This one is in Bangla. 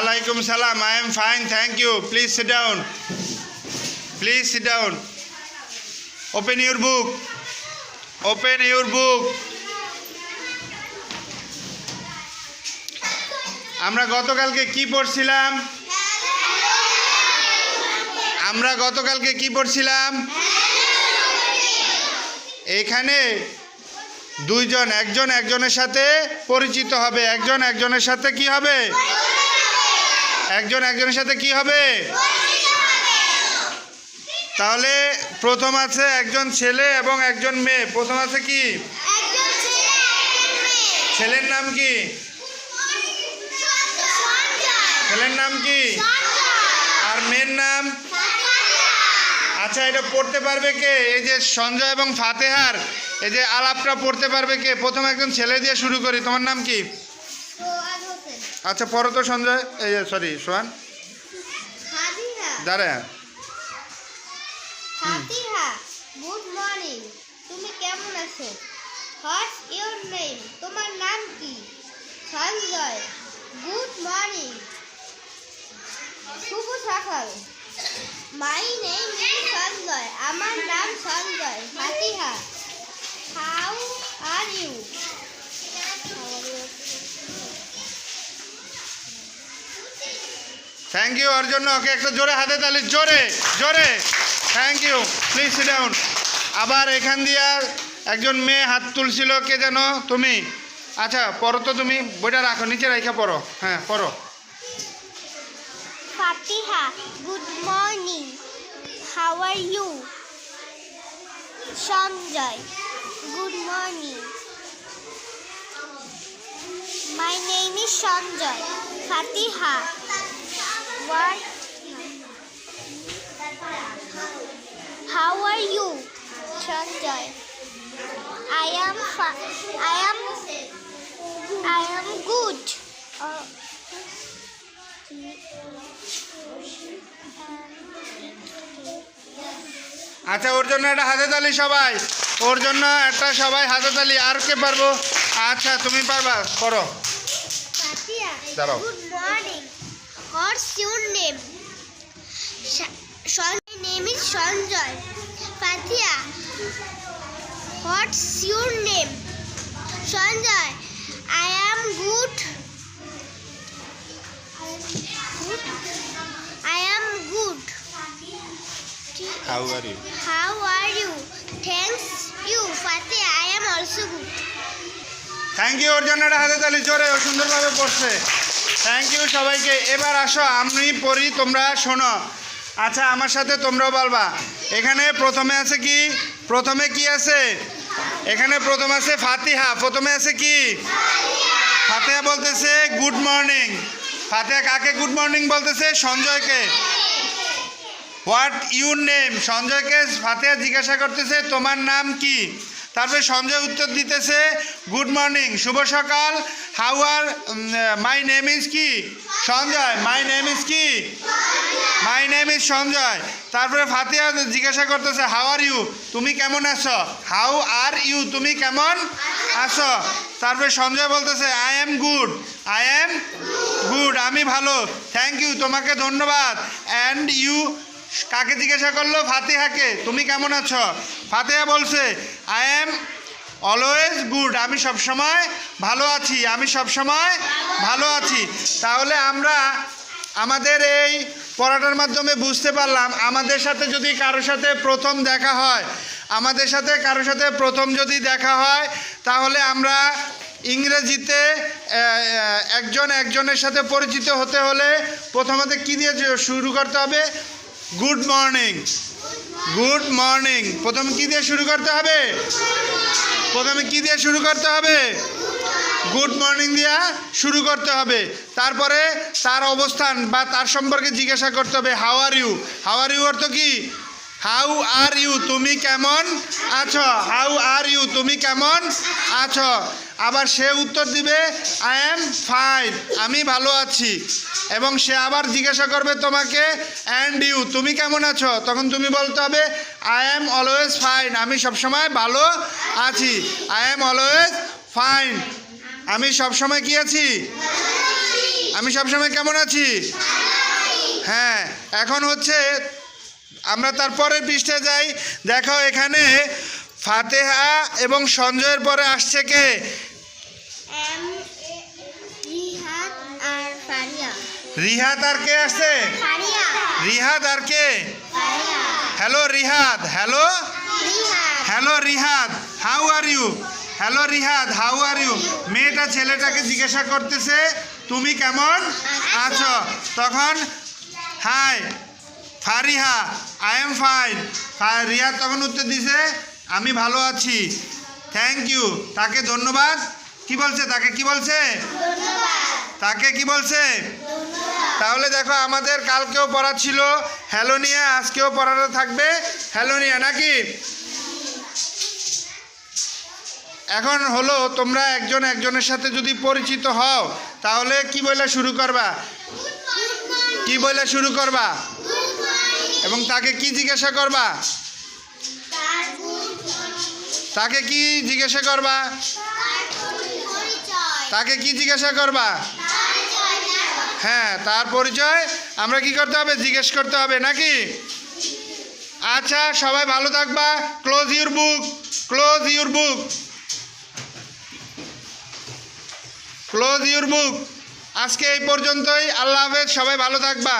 ওয়ালাইকুম সালাম I am fine thank you please sit down please sit down open your book open your book আমরা গতকালকে কি পড়ছিলাম? আমরা গতকালকে কি পড়ছিলাম? এখানে দুইজন, একজন একজনের সাথে পরিচিত হবে। একজন একজনের সাথে কি হবে? একজন একজনের সাথে কি হবে? তাহলে প্রথম আছে একজন ছেলে এবং একজন মেয়ে। প্রথম আছে কি? ছেলের নাম কি? ছেলের নাম কি? আর মেয়ের নাম? আচ্ছা এটা পড়তে পারবে কে? এই যে সঞ্জয় এবং ফাতেহার, এই যে আলাপটা পড়তে পারবে কে? প্রথম একজন ছেলে দিয়ে শুরু করি। তোমার নাম কি? আচ্ছা পড়ো তো সঞ্জয়। এই সরি সোহান। দাঁড়া ফাতিহা গুড মর্নিং তুমি কেমন আছো? হোয়াটস ইওর নেম তোমার নাম কি? সঞ্জয় গুড মর্নিং শুভ সকাল। My name is Sanjay. আমার নাম Sanjay. Fatiha how are you thank you ওর জন্য ওকে একটা জোরে হাতে তালি, জোরে জোরে। থ্যাংক ইউ প্লিজ ডাউন আবার এখান দিয়া একজন মেয়ে হাত তুলছিল, কে যেন? তুমি। আচ্ছা পড়ো তো তুমি। বইটা রাখো, নিচে রেখে পড়ো। হ্যাঁ পড়ো। Fatiha good morning how are you Sanjay good morning my name is Sanjay. Fatiha what how are you Sanjay I am I am I am good আচ্ছা ওর জন্য একটা হাতে তালি সবাই। ওর জন্য একটা সবাই হাতে তালি। আর কে পারব? আচ্ছা তুমি পারবা। করো। দাঁড়াও। What's your name? My name is Sanjay. Fatia. What's your name? Sanjay. I am good. I am good. How are you How are you? Thanks you, Fatia. I am also good. Thank you ওর জন্য একটা হাতে তালি জোরে সুন্দরভাবে পড়ছে থ্যাংক ইউ সবাইকে। এবার আসো, আমি পড়ি, তোমরা শোনো। আচ্ছা আমার সাথে তোমরাও বলবা। এখানে প্রথমে আছে কি? প্রথমে কি আছে? এখানে প্রথম আছে ফাতিহা। প্রথমে আছে কি? ফাতিহা বলতেছে গুড মর্নিং ফাতিহা কাকে গুড মর্নিং বলতেছে? সঞ্জয়কে। হোয়াট ইউর নেম সঞ্জয়কে ফাতেহা জিজ্ঞাসা করতেছে, তোমার নাম কি? তারপরে সঞ্জয় উত্তর দিতেছে গুড মর্নিং শুভ সকাল। How are my name is কি? সঞ্জয় মাই নেম ইজ কি? My name is Sanjay. তারপরে ফাতিহা জিজ্ঞাসা করতেছে হাউ আর ইউ তুমি কেমন আছো? হাউ আর ইউ তুমি কেমন আছো? তারপরে সঞ্জয় বলতেছে I am good I am good আমি ভালো। থ্যাংক ইউ তোমাকে ধন্যবাদ। অ্যান্ড ইউ কাকে জিজ্ঞাসা করল? ফাতেহাকে। তুমি কেমন আছো? ফাতেহা বলছে আই এম অলওয়েজ গুড আমি সবসময় ভালো আছি। আমি সবসময় ভালো আছি। তাহলে আমরা আমাদের এই পড়াটার মাধ্যমে বুঝতে পারলাম, আমাদের সাথে যদি কারোর সাথে প্রথম দেখা হয়, আমাদের সাথে কারোর সাথে প্রথম যদি দেখা হয়, তাহলে আমরা ইংরেজিতে একজন একজনের সাথে পরিচিত হতে হলে প্রথমত কী দিয়ে শুরু করতে হবে? গুড মর্নিং গুড মর্নিং প্রথমে কী দিয়ে শুরু করতে হবে? প্রথমে কী দিয়ে শুরু করতে হবে? গুড মর্নিং দিয়া শুরু করতে হবে। তারপরে তার অবস্থান বা তার সম্পর্কে জিজ্ঞাসা করতে হবে হাওয়ার ইউ হাওয়ার ইউ অর্থ কি? হাউ আর ইউ তুমি কেমন আছো? হাউ আর ইউ তুমি কেমন আছো? আবার সে উত্তর দিবে আই এম ফাইন আমি ভালো আছি। এবং সে আবার জিজ্ঞাসা করবে তোমাকে অ্যান্ড ইউ তুমি কেমন আছো? তখন তুমি বলতে হবে আই এম অলওয়েজ ফাইন আমি সবসময় ভালো আছি। আই এম অলওয়েজ ফাইন আমি সবসময় কি আছি? আমি সবসময় কেমন আছি? হ্যাঁ এখন হচ্ছে আমরা তারপরের পৃষ্ঠে যাই। দেখো এখানে ফাতেহা এবং সঞ্জয়ের পরে আসছে কে? রিহাত আর রিহাদ আর কে আসছে? রিহাদ আর কে? Hello Rihad hello? Hello Rihad how are you? Hello Rihad how are you? মেয়েটা ছেলেটাকে জিজ্ঞাসা করতেছে তুমি কেমন? আছো। তখন hi. Fariha I am fine Rihad তখন উত্তর দিছে আমি ভালো আছি। থ্যাংক ইউ তাকে ধন্যবাদ। কি বলছে? তাকে কি বলছে? তাকে কি বলছে? তাহলে দেখো আমাদের কালকেও পড়া ছিল। হ্যালো নিয়ে আজকেও পড়াটা থাকবে। হ্যালো নিয়ে নাকি? এখন হলো তোমরা একজন একজনের সাথে যদি পরিচিত হও তাহলে কি বলে শুরু করবা? কি বলে শুরু করবা? এবং তাকে কি জিজ্ঞাসা করবা? তাকে কি জিজ্ঞাসা করবা? তাকে কি জিজ্ঞাসা করবা? হ্যাঁ তার পরিচয় আমরা কি করতে হবে? জিজ্ঞেস করতে হবে, নাকি? আচ্ছা সবাই ভালো থাকবা। Close your book close your book close your book আজকে এই পর্যন্তই। আল্লাহ হাফেজ, সবাই ভালো থাকবা।